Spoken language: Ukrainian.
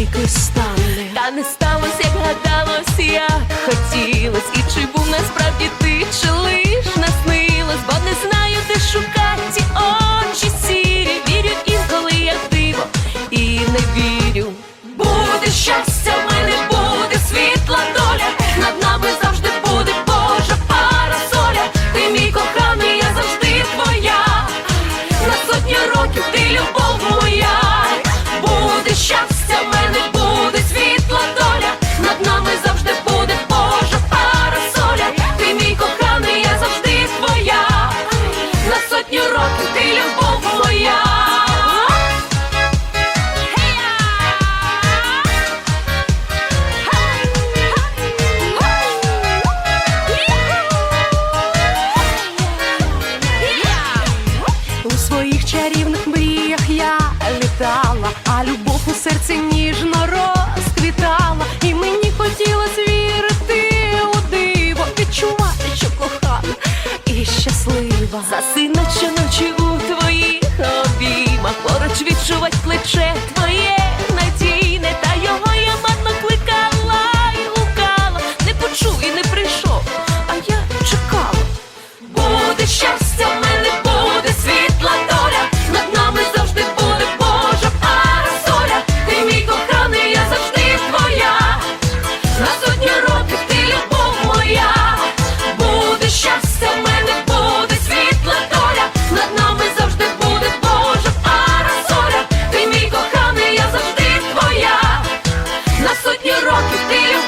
віки стане, та не сталося, як гадалось, як хотілось, і чи був насправді ти, чи лиш наснила. Чарівних мріях я літала, а любов у серці ніжно розквітала, і мені хотілось вірити у диво, відчувати, що кохана і щаслива. Засина щоночі у твоїх обіймах, поруч відчувать плече твоє надійне, та його я марно кликала і гукала, не почув і не прийшов, ти